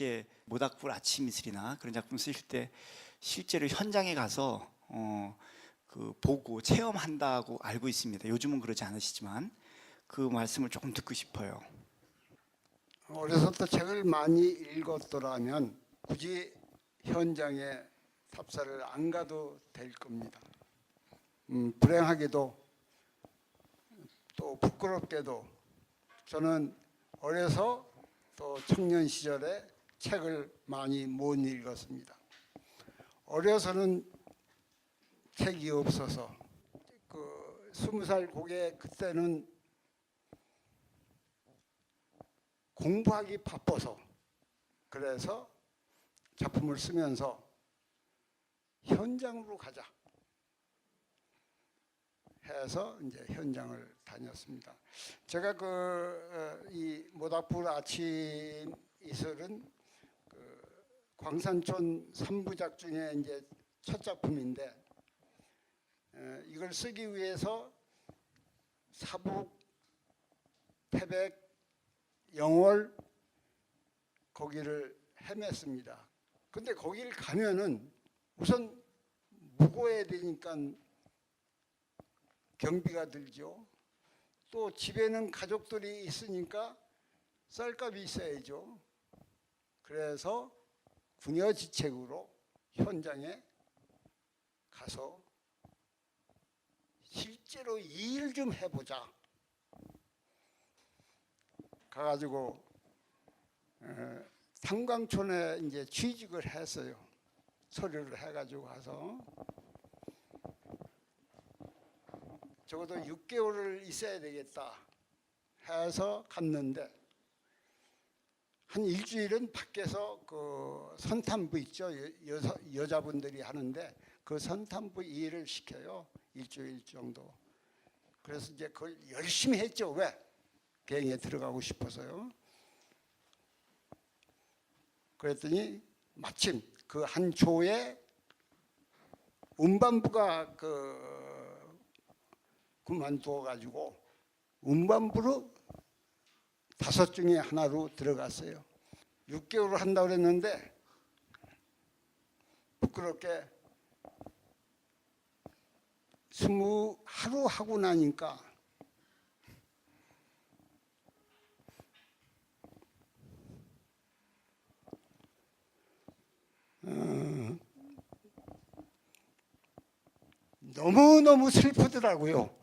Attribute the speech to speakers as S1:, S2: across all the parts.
S1: 이제 모닥불 아침 이슬이나 그런 작품 쓰실 때 실제로 현장에 가서 어, 그 보고 체험한다고 알고 있습니다. 요즘은 그러지 않으시지만 그 말씀을 조금 듣고 싶어요.
S2: 어려서부터 책을 많이 읽었더라면 굳이 현장에 탑사를 안 가도 될 겁니다. 음, 불행하게도 또 부끄럽게도 저는 어려서 또 청년 시절에 책을 많이 못 읽었습니다. 어려서는 책이 없어서 그 스무 살 고개 그때는 공부하기 바빠서 그래서 작품을 쓰면서 현장으로 가자 해서 이제 현장을 다녔습니다. 제가 그 이 모닥불 아침 이슬은 그 광산촌 삼부작 중에 이제 첫 작품인데 에, 이걸 쓰기 위해서 사북 태백 영월 거기를 헤맸습니다. 근데 거기를 가면은 우선 무거워야 되니까 경비가 들죠. 또 집에는 가족들이 있으니까 쌀값이 있어야죠. 그래서 궁여지책으로 현장에 가서 실제로 일 좀 해보자. 가가지고 에, 상광촌에 이제 취직을 했어요. 서류를 해가지고 가서 적어도 6개월을 있어야 되겠다 해서 갔는데 한 일주일은 밖에서 그 선탐부 있죠? 여, 여자분들이 하는데 그 선탐부 일을 시켜요. 일주일 정도. 그래서 이제 그걸 열심히 했죠. 왜? 개행에 들어가고 싶어서요. 그랬더니 마침 그 한 조에 운반부가 그 그만두어 가지고 운반부로 다섯 중에 하나로 들어갔어요. 6개월을 한다고 그랬는데 부끄럽게 스무 하루 하고 나니까 너무너무 슬프더라고요.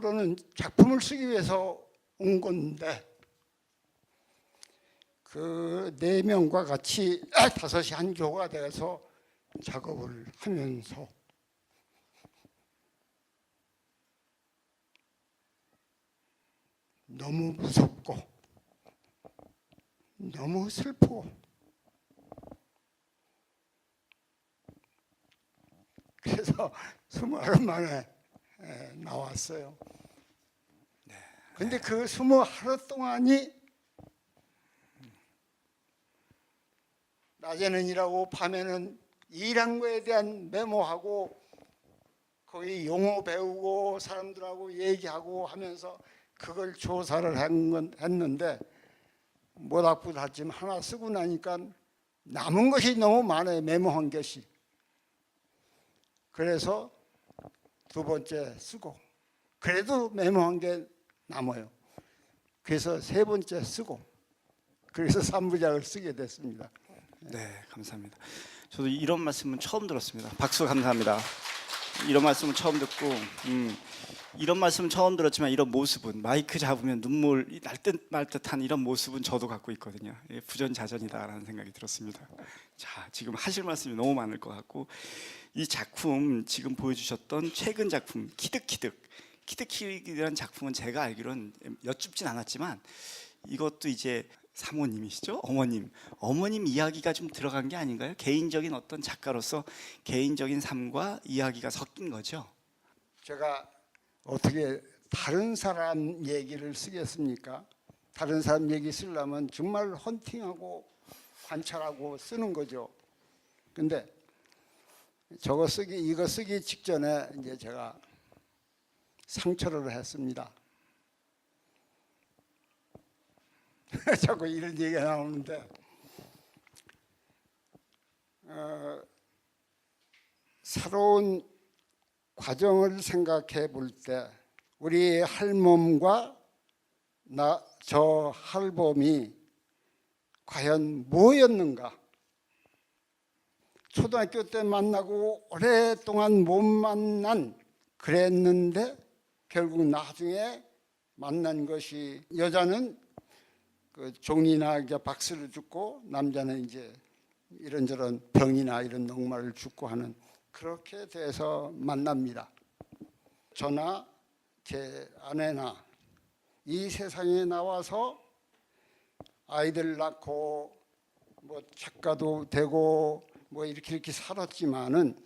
S2: 속으로는 작품을 쓰기 위해서 온 건데 그 네 명과 같이 다섯이 한 조가 돼서 작업을 하면서 너무 무섭고 너무 슬프고 그래서 스무 하루 만에 에, 나왔어요. 근데 그 스무 하루 동안이 낮에는 일하고 밤에는 일한 거에 대한 메모하고 거기 용어 배우고 사람들하고 얘기하고 하면서 그걸 조사를 한 건 했는데 모닥불 아침 하나 쓰고 나니까 남은 것이 너무 많아요 메모한 것이 그래서 두 번째 쓰고 그래도 메모한 게 남아요 그래서 세 번째 쓰고 그래서 삼부작을 쓰게 됐습니다
S1: 네, 감사합니다. 저도 이런 말씀은 처음 들었습니다. 박수 감사합니다. 이런 말씀은 처음 듣고 음, 이런 말씀은 처음 들었지만 이런 모습은 마이크 잡으면 눈물 날 듯 말 듯한 이런 모습은 저도 갖고 있거든요. 예, 부전자전이다라는 생각이 들었습니다. 자, 지금 하실 말씀이 너무 많을 것 같고 이 작품 지금 보여주셨던 최근 작품 키득키득 키득키득이라는 작품은 제가 알기로는 여쭙진 않았지만 이것도 이제 사모님이시죠? 어머님. 어머님 이야기가 좀 들어간 게 아닌가요? 개인적인 어떤 작가로서 개인적인 삶과 이야기가 섞인 거죠.
S2: 제가 어떻게 다른 사람 얘기를 쓰겠습니까? 다른 사람 얘기 쓰려면 정말 헌팅하고 관찰하고 쓰는 거죠. 근데 저거 쓰기 이거 쓰기 직전에 이제 제가 상처를 했습니다. 자꾸 이런 얘기가 나오는데 어, 살아온 과정을 생각해 볼 때 우리 할멈과 나 저 할범이 과연 뭐였는가? 초등학교 때 만나고 오랫동안 못 만난 그랬는데 결국 나중에 만난 것이 여자는 그 종이나 이제 박스를 줍고 남자는 이제 이런저런 병이나 이런 녹말을 줍고 하는 그렇게 돼서 만납니다. 저나 제 아내나 이 세상에 나와서 아이들 낳고 뭐 작가도 되고 뭐 이렇게 이렇게 살았지만은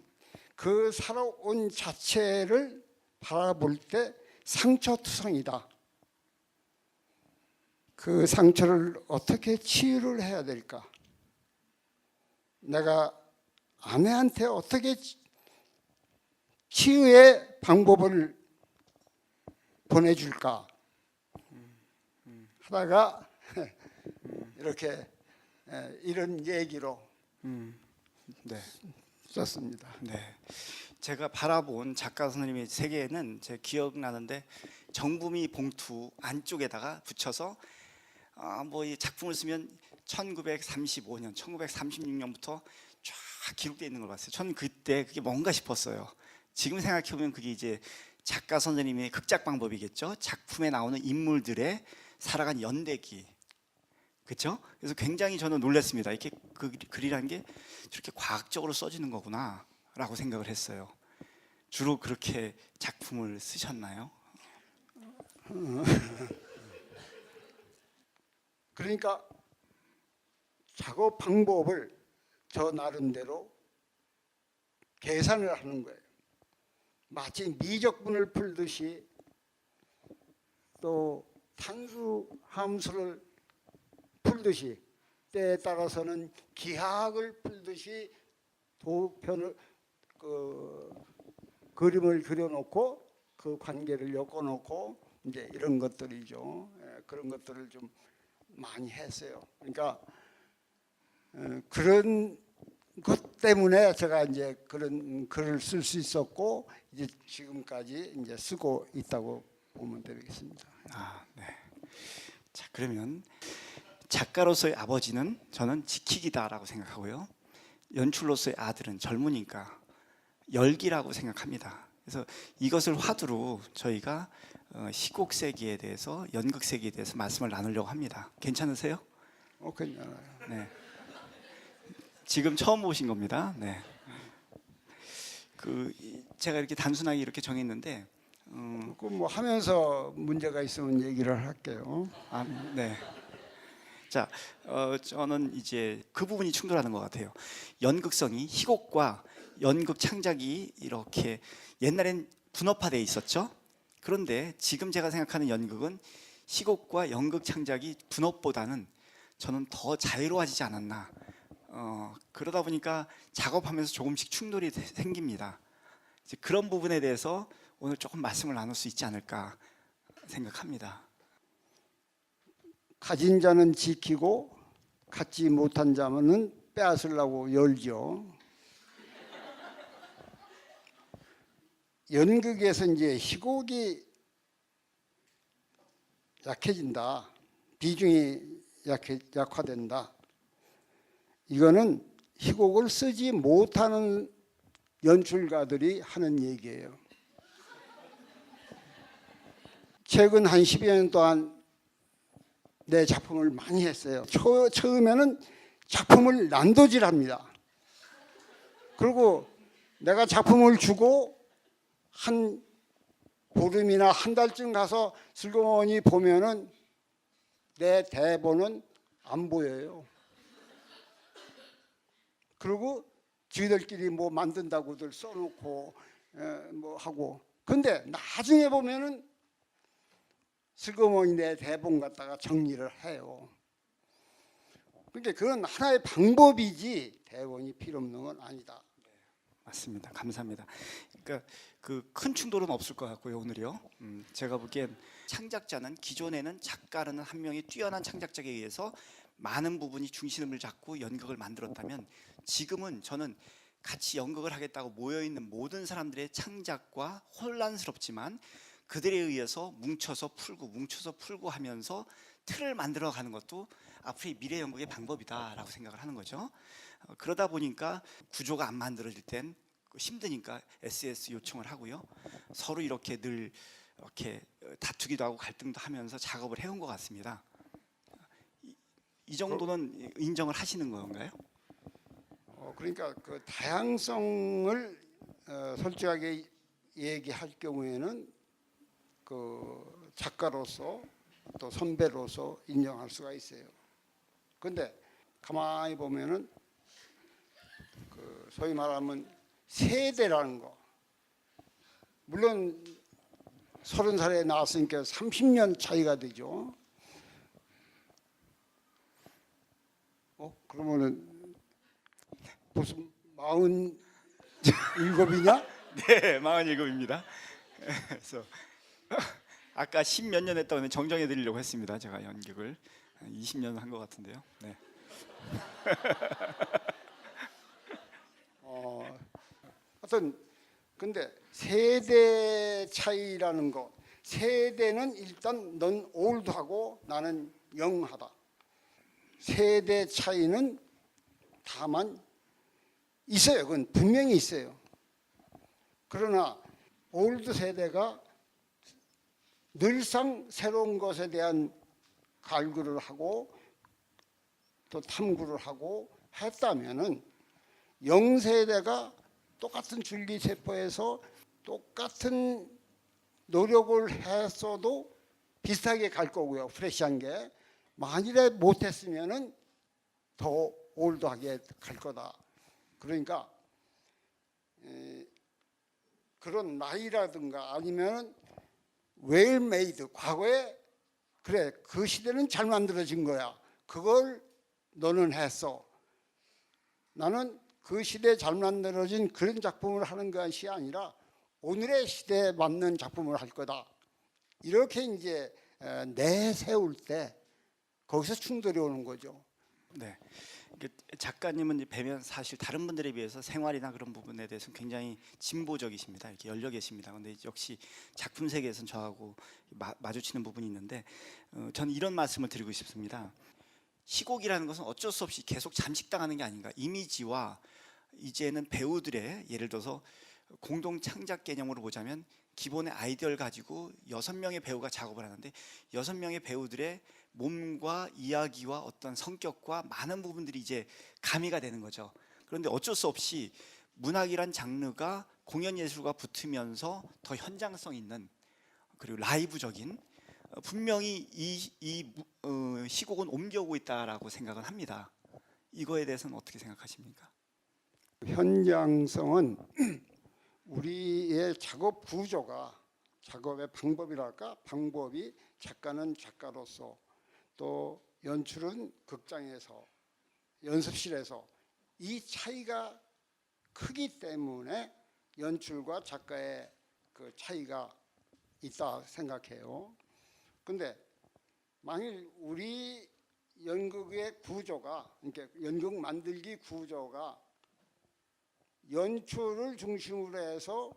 S2: 그 살아온 자체를 바라볼 때 상처투성이다. 그 상처를 어떻게 치유를 해야 될까? 내가 아내한테 어떻게 치- 치유의 방법을 보내줄까? 하다가 이렇게 에, 이런 얘기로
S1: 음, 네.
S2: 썼습니다.
S1: 네. 제가 바라본 작가 선생님의 세계에는 제 기억나는데 정부미 봉투 안쪽에다가 붙여서 아, 뭐 이 작품을 쓰면 1935년, 1936년부터 쫙 기록되어 있는 걸 봤어요. 전 그때 그게 뭔가 싶었어요. 지금 생각해 보면 그게 이제 작가 선생님의 극작 방법이겠죠. 작품에 나오는 인물들의 살아간 연대기. 그렇죠? 그래서 굉장히 저는 놀랐습니다. 이렇게 그 글이라는 게 저렇게 과학적으로 써지는 거구나라고 생각을 했어요. 주로 그렇게 작품을 쓰셨나요?
S2: 그러니까 작업 방법을 저 나름대로 계산을 하는 거예요. 마치 미적분을 풀듯이 또 탄수 함수를 풀듯이 때에 따라서는 기하학을 풀듯이 도편을 그 그림을 그려놓고 그 관계를 엮어놓고 이제 이런 것들이죠. 예, 그런 것들을 좀 많이 했어요. 그러니까 어, 그런 것 때문에 제가 이제 그런 글을 쓸 수 있었고 이제 지금까지 이제 쓰고 있다고 보면 되겠습니다.
S1: 아, 네. 자, 그러면 작가로서의 아버지는 저는 지키기다라고 생각하고요. 연출로서의 아들은 젊으니까 열기라고 생각합니다. 그래서 이것을 화두로 저희가 어, 시곡 세기에 대해서 연극 세기에 대해서 말씀을 나누려고 합니다. 괜찮으세요?
S2: 어, 괜찮아요.
S1: 네. 지금 처음 오신 겁니다. 네. 그 이- 제가 이렇게 단순하게 이렇게 정했는데, 음,
S2: 그뭐 하면서 문제가 있으면 얘기를 할게요.
S1: 아, 네. 자, 어, 저는 이제 그 부분이 충돌하는 것 같아요. 연극성이 희곡과 연극 창작이 이렇게 옛날엔 분업화돼 있었죠. 그런데 지금 제가 생각하는 연극은 희곡과 연극 창작이 분업보다는 저는 더 자유로워지지 않았나. 어, 그러다 보니까 작업하면서 조금씩 충돌이 되- 생깁니다. 이제 그런 부분에 대해서 오늘 조금 말씀을 나눌 수 있지 않을까 생각합니다.
S2: 가진 자는 지키고 갖지 못한 자는 빼앗으려고 열죠. 연극에서 이제 희곡이 약해진다. 비중이 약해, 약화된다. 이거는 희곡을 쓰지 못하는 연출가들이 하는 얘기예요. 최근 한 10여 년 동안 내 작품을 많이 했어요. 초, 처음에는 작품을 난도질합니다. 그리고 내가 작품을 주고 한 보름이나 한 달쯤 가서 슬그머니 보면은 내 대본은 안 보여요. 그리고 쥐들끼리 뭐 만든다고들 써놓고 에, 뭐 하고 근데 나중에 보면은 슬그머니 내 대본 갖다가 정리를 해요. 그러니까 그건 하나의 방법이지 대본이 필요 없는 건 아니다.
S1: 맞습니다. 감사합니다. 그러니까 그 큰 충돌은 없을 것 같고요 오늘이요. 음, 제가 보기엔 창작자는 기존에는 작가라는 한 명의 뛰어난 창작자에 의해서 많은 부분이 중심을 잡고 연극을 만들었다면 지금은 저는 같이 연극을 하겠다고 모여 있는 모든 사람들의 창작과 혼란스럽지만 그들에 의해서 뭉쳐서 풀고 뭉쳐서 풀고 하면서 틀을 만들어 가는 것도 앞으로의 미래 연극의 방법이다라고 생각을 하는 거죠. 어, 그러다 보니까 구조가 안 만들어질 땐 힘드니까 SS 요청을 하고요. 서로 이렇게 늘 이렇게 어, 다투기도 하고 갈등도 하면서 작업을 해온 것 같습니다. 이, 이 정도는 인정을 하시는 건가요?
S2: 어, 그러니까 그 다양성을 어, 솔직하게 얘기할 경우에는 그 작가로서 또 선배로서 인정할 수가 있어요. 근데 가만히 보면은 그 소위 말하면 세대라는 거 물론 서른 살에 나왔으니까 30년 차이가 되죠. 어 그러면은 무슨 마흔 일곱이냐?
S1: 네, 47입니다. 그래서 아까 10몇 년 했다고 정정해 드리려고 했습니다. 제가 연극을 20년 한 것 같은데요. 네.
S2: 어, 어떤 근데 세대 차이라는 거 세대는 일단 넌 올드하고 나는 영하다. 세대 차이는 다만 있어요. 그건 분명히 있어요. 그러나 올드 세대가 늘상 새로운 것에 대한 갈구를 하고 또 탐구를 하고 했다면은 영세대가 똑같은 줄기 세포에서 똑같은 노력을 했어도 비슷하게 갈 거고요. 프레시한 게 만일에 못했으면은 더 올드하게 갈 거다. 그러니까 에, 그런 나이라든가 아니면 웰메이드 과거에 그래 그 시대는 잘 만들어진 거야. 그걸 너는 했어. 나는 그 시대에 잘 만들어진 그런 작품을 하는 것이 아니라 오늘의 시대에 맞는 작품을 할 거다. 이렇게 이제 에, 내세울 때 거기서 충돌이 오는 거죠.
S1: 네. 작가님은 뵈면 사실 다른 분들에 비해서 생활이나 그런 부분에 대해서 는 굉장히 진보적이십니다. 이렇게 열려 계십니다. 근데 역시 작품 세계에서는 저하고 마, 마주치는 부분이 있는데 어, 저는 이런 말씀을 드리고 싶습니다. 희곡이라는 것은 어쩔 수 없이 계속 잠식당하는 게 아닌가. 이미지와 이제는 배우들의 예를 들어서 공동 창작 개념으로 보자면 기본의 아이디어를 가지고 여섯 명의 배우가 작업을 하는데 여섯 명의 배우들의 몸과 이야기와 어떤 성격과 많은 부분들이 이제 가미가 되는 거죠. 그런데 어쩔 수 없이 문학이란 장르가 공연 예술과 붙으면서 더 현장성 있는 그리고 라이브적인 어, 분명히 이, 이 무- 어, 시곡은 옮겨오고 있다라고 생각은 합니다. 이거에 대해서는 어떻게 생각하십니까?
S2: 현장성은 우리의 작업 구조가 작업의 방법이랄까 방법이 작가는 작가로서 또 연출은 극장에서 연습실에서 이 차이가 크기 때문에 연출과 작가의 그 차이가 있다 생각해요. 근데 만일 우리 연극의 구조가 그러니까 연극 만들기 구조가 연출을 중심으로 해서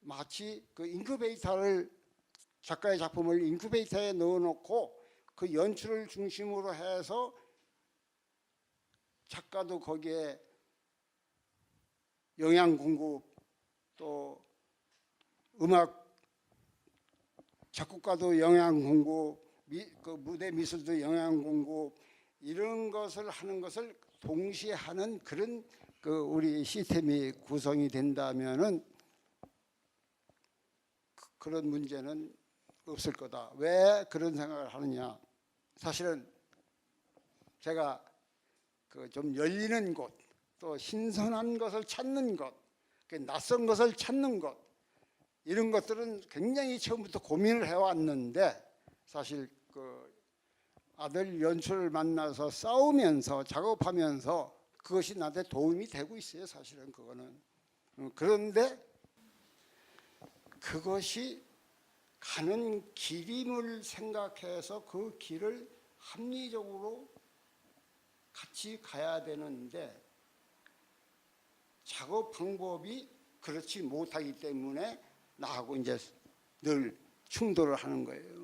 S2: 마치 그 인큐베이터를 작가의 작품을 인큐베이터에 넣어놓고 그 연출을 중심으로 해서 작가도 거기에 영양 공급 또 음악 작곡가도 영양 공급 미, 그 무대 미술도 영양 공급 이런 것을 하는 것을 동시에 하는 그런 그 우리 시스템이 구성이 된다면은 그- 그런 문제는 없을 거다. 왜 그런 생각을 하느냐? 사실은 제가 그 좀 열리는 곳, 또 신선한 것을 찾는 것, 그 낯선 것을 찾는 것 이런 것들은 굉장히 처음부터 고민을 해왔는데 사실 그 아들 연출을 만나서 싸우면서 작업하면서 그것이 나한테 도움이 되고 있어요. 사실은 그거는. 어, 그런데 그것이 가는 길임을 생각해서 그 길을 합리적으로 같이 가야 되는데 작업 방법이 그렇지 못하기 때문에 나하고 이제 늘 충돌을 하는 거예요.